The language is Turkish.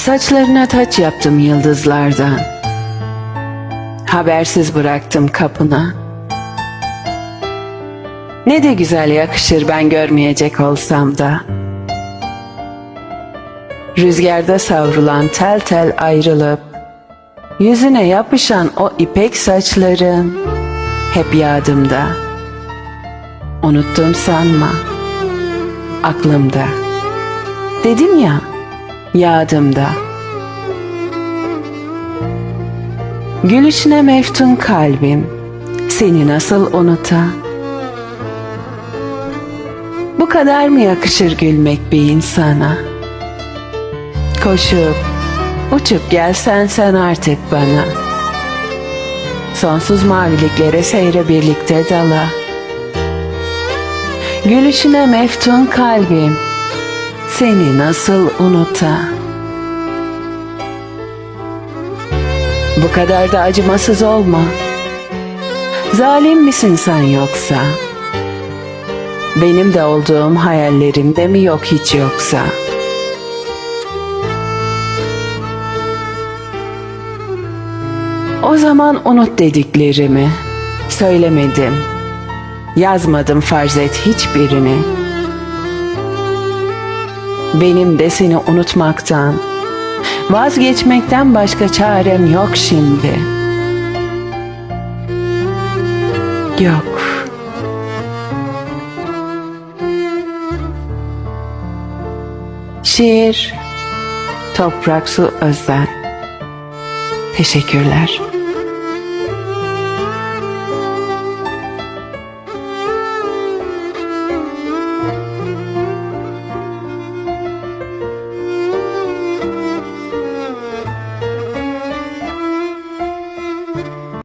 Saçlarına taç yaptım yıldızlardan. Habersiz bıraktım kapına. Ne de güzel yakışır ben görmeyecek olsam da. Rüzgarda savrulan tel tel ayrılıp Yüzüne yapışan o ipek saçların hep yadımda. Unuttum sanma. Aklımda. Dedim ya, yadımda. Gülüşüne meftun kalbim, seni nasıl unuta? Bu kadar mı yakışır gülmek bir insana? Koşup, uçup gelsen sen artık bana. Sonsuz maviliklere seyre birlikte dala. Gülüşüne meftun kalbim, seni nasıl unuta? Bu kadar da acımasız olma. Zalim misin sen yoksa? Benim de olduğum hayallerimde mi yok hiç yoksa? O zaman unut dediklerimi. Söylemedim. Yazmadım farz et hiçbirini. Benim de seni unutmaktan, vazgeçmekten başka çarem yok şimdi. Yok. Şiir Toprak Su Özden Teşekkürler.